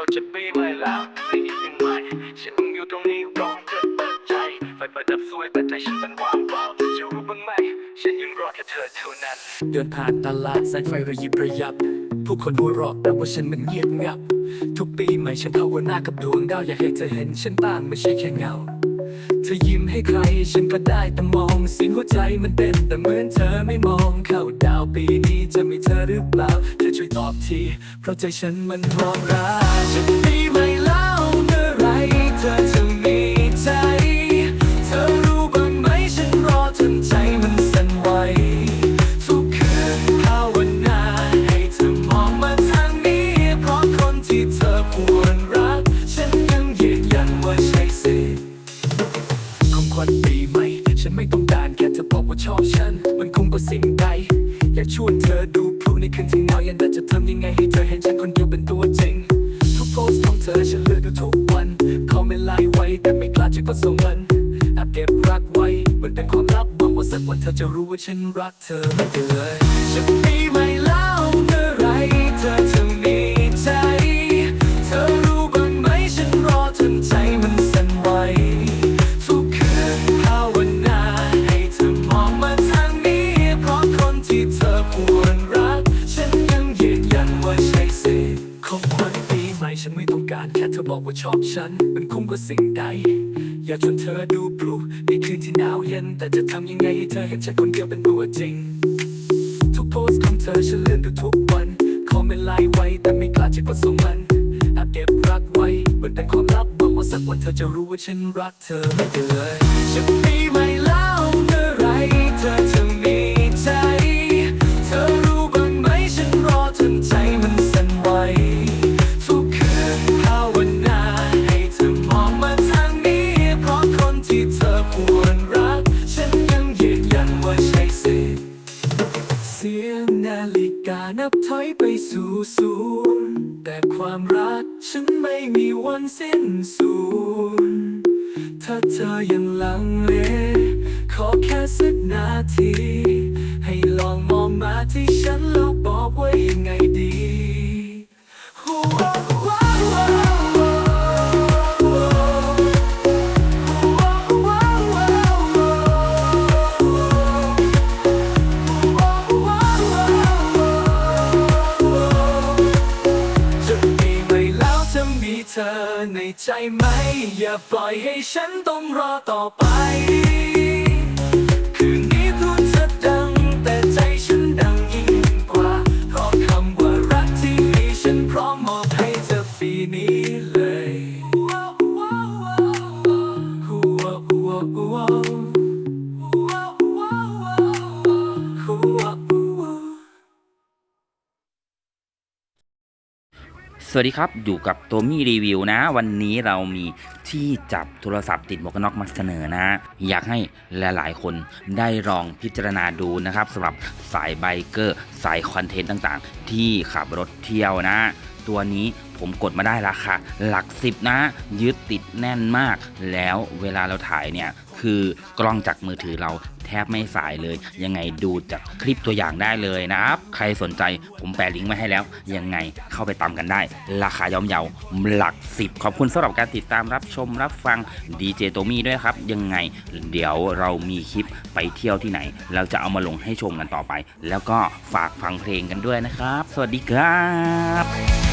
ยวจะปีใหม่แล้วไม่มีสิ่งใหม่ฉันอยู่ตรงนี้ร้องเธอเปิดใจไฟประดับสวยแต่ใจฉันมันว่างเปล่าเธอจะรู้บ้างไหมฉันยังรอแค่เธอเท่านั้น เดินผ่านตลาดแสงไฟระยิบระยับผู้คนหัวเราะแต่ว่าฉันมันเงียบงับ ทุกปีใหม่ฉันภาวนากับดวงดาวอยากให้เธอเห็นฉันบ้างไม่ใช่แค่เงา เธอยิ้มให้ใครฉันก็ได้แต่มองเสียงหัวใจมันเต้นแต่เหมือนเธอไม่มองเข้าดาวปีนี้จะมีเธอหรือเปล่าเธอช่วยตอบที เพราะใจฉันมันร้องรักฉันดี อยากชวนเธอดูพลุในคืนที่เหงายันแต่จะทำยังไงให้เธอเห็นฉันคนเดียวเป็นตัวจริง ทุกโพสต์ของเธอฉันเลือกดูทุกวันเขาไม่ไล่ไว้แต่ไม่กล้าจะกดส่งมันแอบเก็บรักไว้มันเป็นความลับหวังว่าสักวันเธอจะรู้ว่าฉันรักเธอไม่เกินจะปีไหม่ละ การแค่เธอบอกว่าชอบฉัน มันคุ้มกว่าสิ่งใด อยากชวนเธอดูพลุในคืนที่หนาวเย็น แต่จะทำยังไงให้เธอเห็นฉันคนเดียวเป็นตัวจริง ทุกโพสต์ของเธอฉันเลื่อนดูทุกวันเขาไม่ไล่ไว้ แต่ไม่กล้าจะกดส่งมันแอบเก็บรักไว้มันเป็นความลับหวังว่าสักวันเธอจะรู้ว่าฉันรักเธอไม่เกินจะปีใหม่แล้ว บถอยไปสู่ศูนย์แต่ความรักฉันไม่มีวันสิ้นสูญถ้าเธอยังลังเล ขอแค่สักนาที ให้ลองมองมาที่ฉันแล้วบอกว่ายังไงดี ใจไหม อย่าปล่อยให้ฉันต้องรอต่อไป คืนนี้พูดจะดัง แต่ใจฉันดังยิ่งกว่าเพราะคำว่ารักที่มีฉันพร้อมมอบให้เธอปีนี้เลย สวัสดีครับ อยู่กับตัวมี่รีวิวนะ วันนี้เรามีที่จับโทรศัพท์ติดหมวกกันน็อกมาเสนอนะ อยากให้หลายๆ คนได้ลองพิจารณาดูนะครับสำหรับสายไบเกอร์ สายคอนเทนต์ต่างๆ ที่ขับรถเที่ยวนะ ตัวนี้ผมกดมาได้ราคาหลักสิบนะ ยึดติดแน่นมาก แล้วเวลาเราถ่ายเนี่ย คือกล้องจากมือถือเรา ทบไม่สายเลย ยังไงดูจากคลิปตัวอย่างได้เลยนะครับ ใครสนใจผมแปะลิงก์ไว้ให้แล้ว ยังไงเข้าไปตามกันได้ ราคาย่อมเยาหลักสิบขอบคุณสำหรับการติดตามรับชมรับฟังดีเจโตมี่ด้วยครับ ยังไงเดี๋ยวเรามีคลิปไปเที่ยวที่ไหน เราจะเอามาลงให้ชมกันต่อไป แล้วก็ฝากฟังเพลงกันด้วยนะครับ สวัสดีครับ